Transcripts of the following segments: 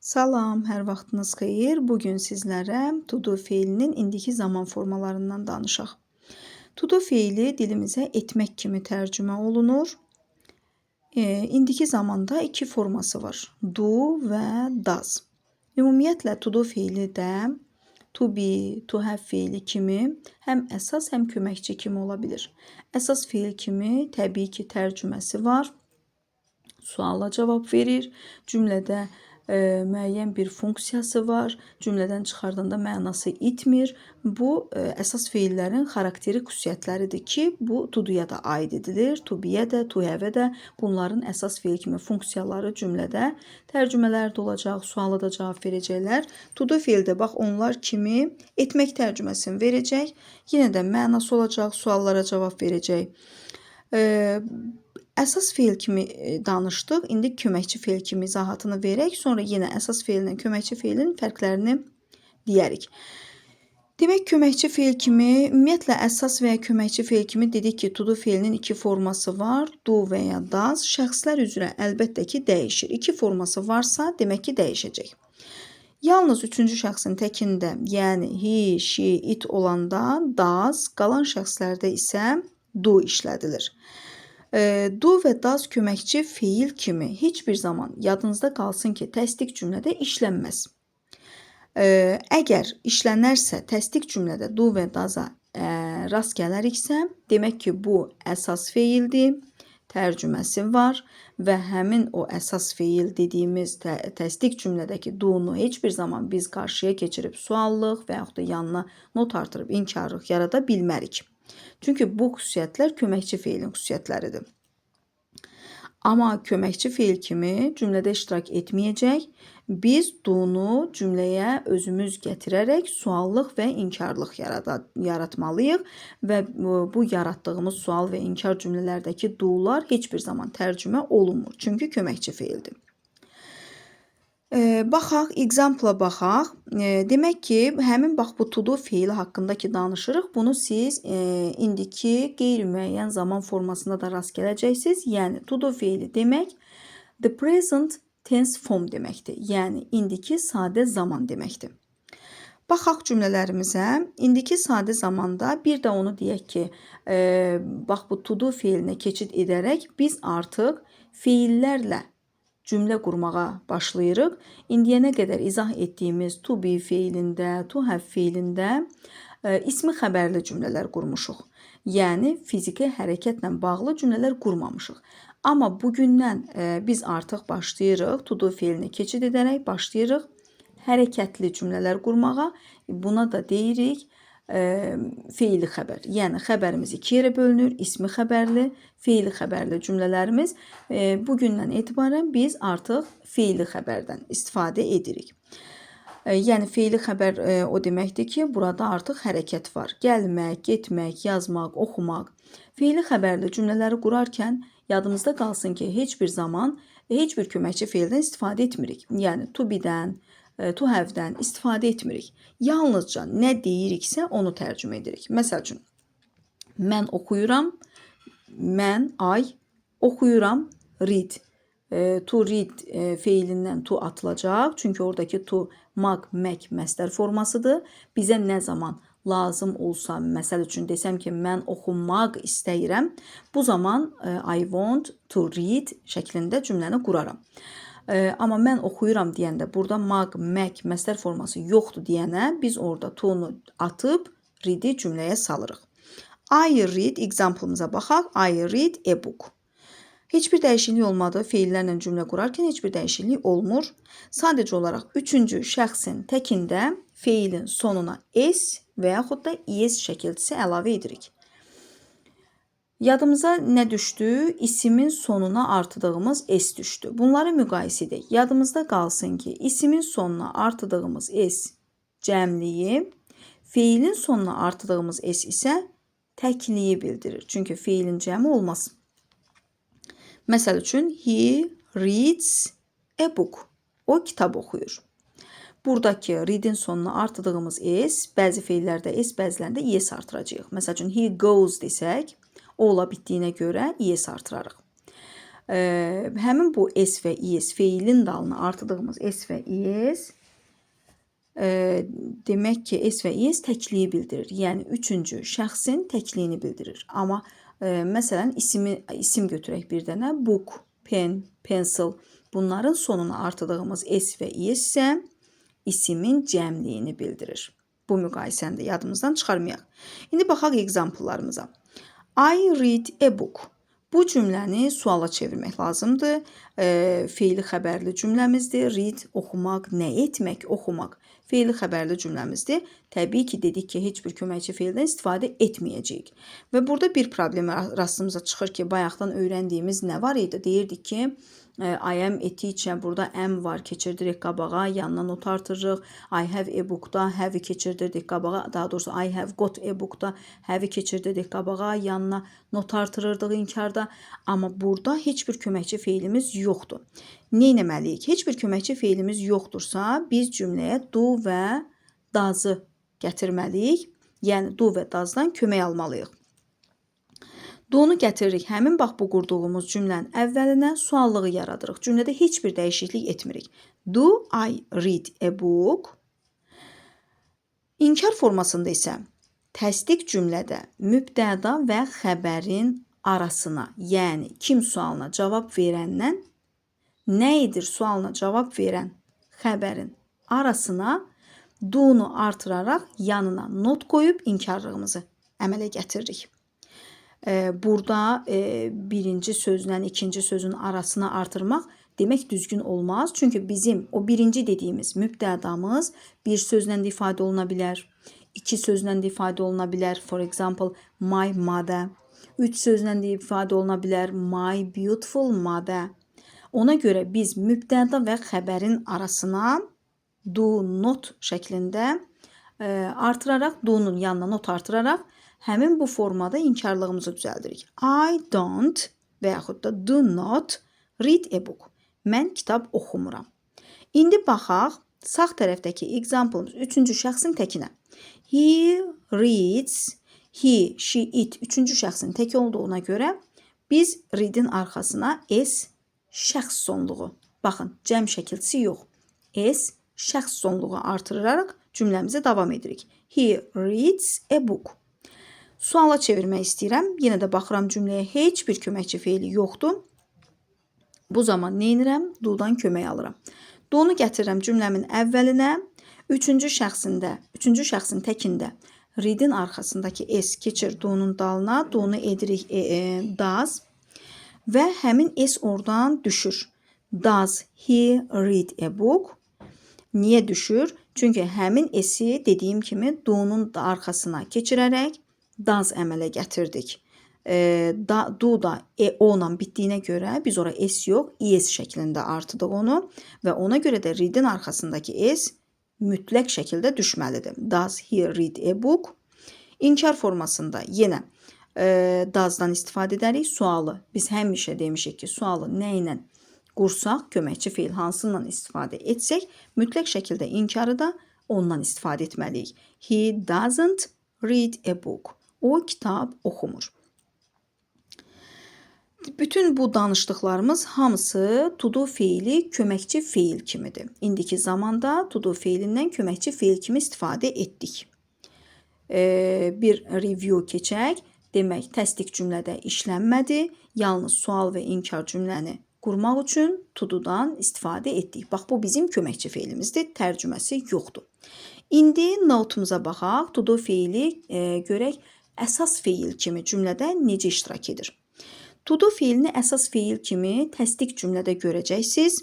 Salam, hər vaxtınız xeyir. Bu gün sizlərə to do feilinin indiki zaman formalarından danışaq. To do feili dilimizə etmək kimi tərcümə olunur. E, indiki zamanda iki forması var. Do və does. Ümumiyyətlə to do feili də to be, to have feili kimi həm əsas, həm köməkçi kimi ola bilər. Əsas feil kimi təbii ki, tərcüməsi var. Suala cavab verir. Cümlədə e, müəyyən bir funksiyası var. Cümlədən çıxardanda mənası itmir. Bu e, əsas feillərin xarakteri xüsusiyyətləridir ki, bu to do-ya da aid edilir. To be-yə də, to have-ə də bunların əsas feil kimi funksiyaları cümlədə tərcümələrdə olacaq, suala da cavab verəcəklər. To do feildə bax onlar kimi etmək tərcüməsini verəcək. Yenə də mənası olacaq, suallara cavab verəcək. E, Əsas feil kimi e, danışdıq. İndi köməkçi feil kimi izahatını verək. Sonra yenə əsas feillə köməkçi feilin fərqlərini deyərik. Demək köməkçi feil kimi ümumiyyətlə əsas və ya köməkçi feil kimi dedik ki, to do feilinin iki forması var. Do və ya does. Şəxslər üzrə əlbəttə ki, dəyişir. İki forması varsa, demək ki, dəyişəcək. Yalnız üçüncü şəxsin təkində, yəni he, she, it olanda does, qalan şəxslərdə isə do işlədilir. E, do və does köməkçi feil kimi heç bir zaman yadınızda qalsın ki, təsdiq cümlədə işlənməz. E, əgər işlənərsə, təsdiq cümlədə do və does-a e, rast gələriksə, demək ki, bu əsas feildir, tərcüməsi var və həmin o əsas feil dediyimiz tə təsdiq cümlədəki do-nu heç bir zaman biz qarşıya keçirib suallıq və yaxud da yanına not artırıb inkarlıq yarada bilmərik. Çünki bu xüsusiyyətlər köməkçi feilin xüsusiyyətləridir. Amma köməkçi feil kimi cümlədə iştirak etməyəcək. Biz do-nu cümləyə özümüz gətirərək suallıq və inkarlıq yaratmalıyıq və bu yaratdığımız sual və inkar cümlələrdəki do-lar heç bir zaman tərcümə olunmur. Çünki köməkçi feildir. E, baxaq, example baxaq. E, demək ki, həmin bax bu to do feili haqqında danışırıq. Bunu siz e, indiki qeyri-müəyyən zaman formasında da rast gələcəksiniz. Yəni to do feili demək the present tense form deməkdir. Yəni indiki sadə zaman deməkdir. Baxaq cümlələrimizə. İndiki sadə zamanda bir də onu deyək ki, e, bax bu to do feilinə keçid edərək biz artıq feillərlə cümlə qurmağa başlayırıq. İndiyənə qədər izah etdiyimiz to be feilində, to have feilində e, ismi xəbərli cümlələr qurmuşuq. Yəni fiziki hərəkətlə bağlı cümlələr qurmamışıq. Amma bugündən e, biz artıq başlayırıq to do feilinə keçid edərək başlayırıq hərəkətli cümlələr qurmağa. Buna da deyirik feili xəbər. Yəni xəbərimiz iki yerə bölünür. İsmi xəbərli, feili xəbərli cümlələrimiz e, bu gündən etibarən biz artıq feili xəbərdən istifadə edirik. E, yəni feili xəbər e, o deməkdir ki, burada artıq hərəkət var. Gəlmək, getmək, yazmaq, oxumaq. Feili xəbərli cümlələri qurarkən yadımızda qalsın ki, heç bir zaman heç bir köməkçi feildən istifadə etmirik. Yəni to be-dən, E, to istifadə etmirik. Yalnızca nə deyiriksə onu tərcümə edirik. Məsəl üçün mən oxuyuram, mən ay oxuyuram, read. E, to read e, feilindən to atılacaq. Çünki oradakı to maq, mək məstər formasıdır. Bizə nə zaman lazım olsa, məsəl üçün desəm ki, mən oxumaq istəyirəm, bu zaman e, I want to read şəklində cümləni quraram. E, amma mən oxuyuram deyəndə burada mag, mək, məsdər forması yoxdur deyənə biz orada to-nu atıb read-i cümləyə salırıq. I read example-mıza baxaq. I read a book. Heç bir dəyişiklik olmadı. Feillərlə cümlə qurarkən heç bir dəyişiklik olmur. Sadəcə olaraq üçüncü şəxsin təkində feilin sonuna s və yaxud da es şəkilçisi əlavə edirik. Yadımıza nə düşdü? İsimin sonuna artıdığımız s düşdü. Bunları müqayisə edək. Yadımızda qalsın ki, isimin sonuna artıdığımız s cəmliyi, feilin sonuna artıdığımız s isə təkliyi bildirir. Çünki feilin cəmi olmaz. Məsəl üçün, he reads a book. O kitab oxuyur. Buradakı read'in sonuna artıdığımız s, bəzi feillərdə s, bəzilərində es artıracağıq. Məsəl üçün, he goes desək, ola bitdiyinə görə yes artırarıq. e, həmin bu s və is feilin dalına artırdığımız s və is e, demək ki, s və is təkliyi bildirir. Yəni üçüncü şəxsin təkliyini bildirir. Amma e, məsələn ismi isim götürək bir dənə book, pen, pencil bunların sonuna artırdığımız s və is isə isimin cəmliyini bildirir. Bu müqayisəni də yadımızdan çıxarmayaq. İndi baxaq example-larımıza. I read a book. Bu cümləni suala çevirmək lazımdır. E, feili xəbərli cümləmizdir. Read oxumaq, nə etmək, oxumaq. Feili xəbərli cümləmizdir. Təbii ki, dedik ki, heç bir köməkçi feildən istifadə etməyəcəyik. Və burada bir problem rastımıza çıxır ki, bayaqdan öyrəndiyimiz nə var idi? Deyirdik ki, I am etdikcə burada am var, keçirdirik qabağa, yanına not artırırıq. I have a book-da have keçirdirdik qabağa, daha doğrusu I have got a book-da have keçirdirdik qabağa, yanına not artırırdıq inkarda. Amma burada heç bir köməkçi feilimiz yoxdur. Nə etməliyik? Heç bir köməkçi feilimiz yoxdursa, biz cümləyə do və does-ı gətirməliyik. Yəni do və does-dan kömək almalıyıq. Do-nu gətiririk. Həmin bax bu qurduğumuz cümlənin əvvəlinə suallığı yaradırıq. Cümlədə heç bir dəyişiklik etmirik. Do I read a book? İnkar formasında isə təsdiq cümlədə mübtəda və xəbərin arasına, yəni kim sualına cavab verəndən nə edir sualına cavab verən xəbərin arasına do-nu artıraraq yanına not qoyub inkarlığımızı əmələ gətiririk. E, burada e, birinci sözlə ikinci sözün arasına artırmaq demək düzgün olmaz. Çünki bizim o birinci dediyimiz mübtədamız bir sözlə də ifadə oluna bilər. iki sözlə də ifadə oluna bilər. For example, my mother. Üç sözlə də ifadə oluna bilər. My beautiful mother. Ona görə biz mübtəda və xəbərin arasına do not şəklində e, artıraraq do-nun yanına not artıraraq həmin bu formada inkarlığımızı düzəldirik. I don't və yaxud da do not read a book. Mən kitab oxumuram. İndi baxaq sağ tərəfdəki example-ımız üçüncü şəxsin təkinə. He reads, he, she, it üçüncü şəxsin tək olduğuna görə biz read-in arxasına s şəxs sonluğu. Baxın, cəm şəkilçisi yox. S şəxs sonluğu artıraraq cümləmizi davam edirik. He reads a book. Suala çevirmək istəyirəm. Yenə də baxıram cümləyə heç bir köməkçi feili yoxdur. Bu zaman nə edirəm? Do-dan kömək alıram. Do-nu gətirirəm cümləmin əvvəlinə. Üçüncü şəxsində, üçüncü şəxsin təkində read-in arxasındakı s keçir do-nun dalına. Do-nu edirik e, e, does və həmin s oradan düşür. Does he read a book? Niyə düşür? Çünki həmin s-i dediyim kimi do-nun arxasına keçirərək does əmələ gətirdik. E, da, do da e, o ilə bitdiyinə görə biz ora s yox, es şəklində artıdıq onu və ona görə də read-in arxasındakı s mütləq şəkildə düşməlidir. Does he read a book? İnkar formasında yenə e, does-dan istifadə edərik. Sualı biz həmişə demişik ki, sualı nə ilə qursaq, köməkçi feil hansından istifadə etsək, mütləq şəkildə inkarı da ondan istifadə etməliyik. He doesn't read a book. O kitab oxumur. Bütün bu danışdıqlarımız hamısı to feili köməkçi feil kimidir. İndiki zamanda to feilindən köməkçi feil kimi istifadə etdik. Ee, bir review keçək. Demək, təsdiq cümlədə işlənmədi. Yalnız sual və inkar cümləni qurmaq üçün to-dan istifadə etdik. Bax, bu bizim köməkçi feilimizdir. Tərcüməsi yoxdur. İndi notumuza baxaq. To feili e, görək əsas feil kimi cümlədə necə iştirak edir? To do feilini əsas feil kimi təsdiq cümlədə görəcəksiniz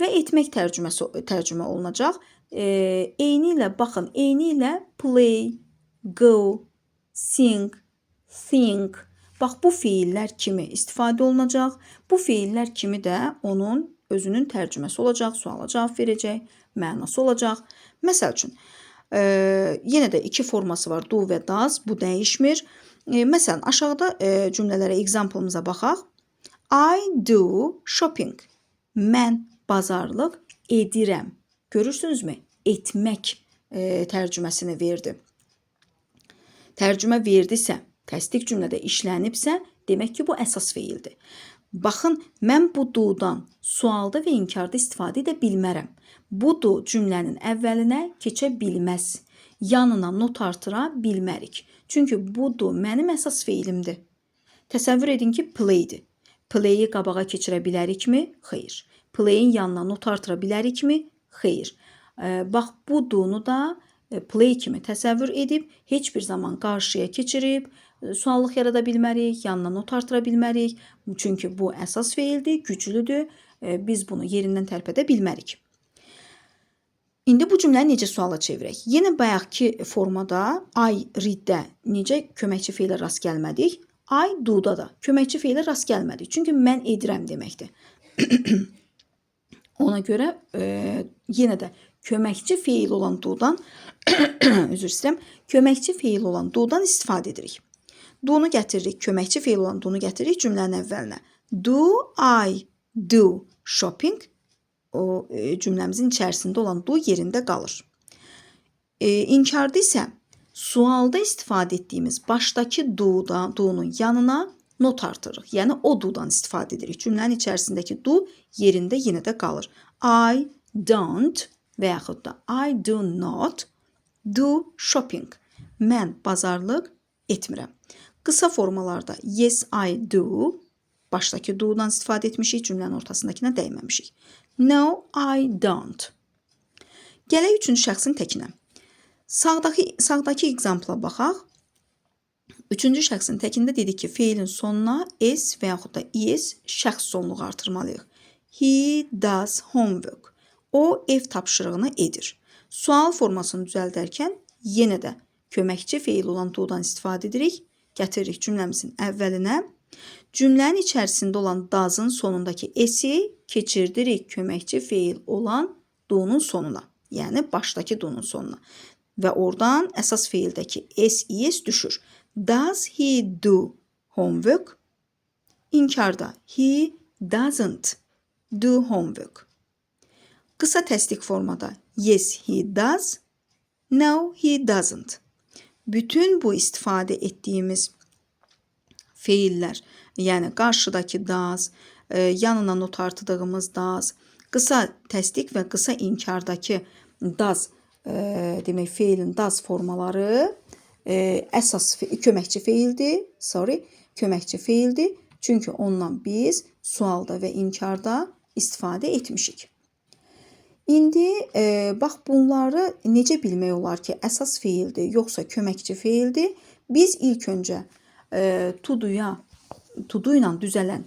və etmək tərcüməsi tərcümə olunacaq. E, eyni ilə baxın, eyni ilə play, go, sing, think. Bax bu feillər kimi istifadə olunacaq. Bu feillər kimi də onun özünün tərcüməsi olacaq, suala cavab verəcək, mənası olacaq. Məsəl üçün, ee, yenə də iki forması var. Do və does. Bu dəyişmir. E, məsələn, aşağıda e, cümlələrə example-mıza baxaq. I do shopping. Mən bazarlıq edirəm. Görürsünüzmü? Etmək e, tərcüməsini verdi. Tərcümə verdisə, təsdiq cümlədə işlənibsə, demək ki, bu əsas feildir. Baxın, mən bu do-dan sualda və inkarda istifadə edə bilmərəm. Bu do cümlənin əvvəlinə keçə bilməz. Yanına not artıra bilmərik. Çünki bu do mənim əsas feilimdir. Təsəvvür edin ki, play-dir. Play-i qabağa keçirə bilərikmi? Xeyr. Play-in yanına not artıra bilərikmi? Xeyr. Bax bu do-nu da e, play kimi təsəvvür edib heç bir zaman qarşıya keçirib suallıq yarada bilmərik, yanına not artıra bilmərik. Çünki bu əsas feildir, güclüdür. Biz bunu yerindən tərpədə bilmərik. İndi bu cümləni necə suala çevirək? Yenə bayaqki formada I read-də necə köməkçi feilə rast gəlmədik? I do-da da köməkçi feilə rast gəlmədik. Çünki mən edirəm deməkdir. Ona görə e, yenə də köməkçi feil olan do-dan üzr istəyirəm, köməkçi feil olan do-dan istifadə edirik. Do-nu gətiririk, köməkçi feil olan do-nu gətiririk cümlənin əvvəlinə. Do I do shopping? O e, cümləmizin içərisində olan do yerində qalır. E, inkarda isə sualda istifadə etdiyimiz başdakı do-da, do-nun yanına not artırırıq. Yəni o do-dan istifadə edirik. Cümlənin içərisindəki do yerində yenə də qalır. I don't və yaxud da I do not do shopping. Mən bazarlıq etmirəm. Qısa formalarda yes I do başdakı do-dan istifadə etmişik, cümlənin ortasındakına dəyməmişik. No I don't. Gələk üçüncü şəxsin təkinə. Sağdakı sağdakı example baxaq. Üçüncü şəxsin təkində dedik ki, feilin sonuna s və yaxud da is şəxs sonluğu artırmalıyıq. He does homework. O ev tapşırığını edir. Sual formasını düzəldərkən yenə də köməkçi feil olan do-dan istifadə edirik. Gətiririk cümləmizin əvvəlinə. Cümlənin içərisində olan does-ın sonundakı s-i keçirdirik köməkçi feil olan do-nun sonuna. Yəni başdakı do-nun sonuna. Və oradan əsas feildəki s, is düşür. Does he do homework? İnkarda he doesn't do homework. Qısa təsdiq formada yes he does, no he doesn't. Bütün bu istifadə etdiyimiz feillər, yəni qarşıdakı does, e, yanına not artırdığımız does, qısa təsdiq və qısa inkardakı does e, demək feilin does formaları e, əsas köməkçi feildir. Sorry, köməkçi feildir. Çünki ondan biz sualda və inkarda istifadə etmişik. İndi e, bax bunları necə bilmək olar ki, əsas feildir, yoxsa köməkçi feildir? Biz ilk öncə e, tuduya, tudu ilə düzələn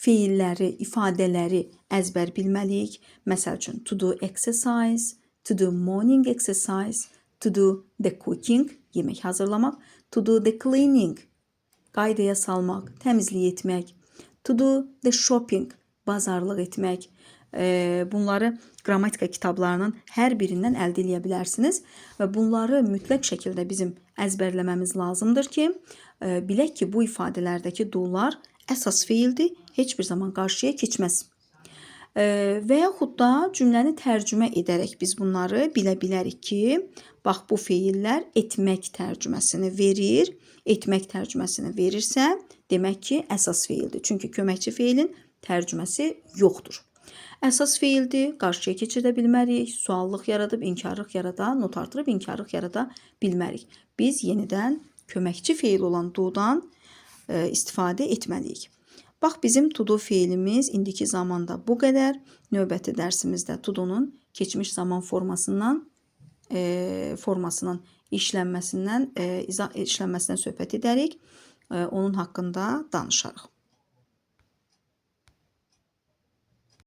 feilləri, ifadələri əzbər bilməliyik. Məsəl üçün to do exercise, to do morning exercise, to do the cooking, yemək hazırlamaq, to do the cleaning, qaydaya salmaq, təmizlik etmək, to do the shopping, bazarlıq etmək. E, bunları qrammatika kitablarının hər birindən əldə edə bilərsiniz və bunları mütləq şəkildə bizim əzbərləməmiz lazımdır ki, e, bilək ki, bu ifadələrdəki dolar əsas feildir, heç bir zaman qarşıya keçməz. E, və yaxud da cümləni tərcümə edərək biz bunları bilə bilərik ki, bax bu feillər etmək tərcüməsini verir. Etmək tərcüməsini verirsə, demək ki, əsas feildir. Çünki köməkçi feilin tərcüməsi yoxdur. Əsas feildir, qarşıya keçirdə bilmərik, suallıq yaradıb inkarlıq yarada, not artırıb inkarlıq yarada bilmərik. Biz yenidən köməkçi feil olan do-dan e, istifadə etməliyik. Bax bizim to-do feilimiz indiki zamanda bu qədər. Növbəti dərsimizdə to-do-nun keçmiş zaman formasından e, formasının işlənməsindən e, işlənməsindən söhbət edərik. E, onun haqqında danışarıq.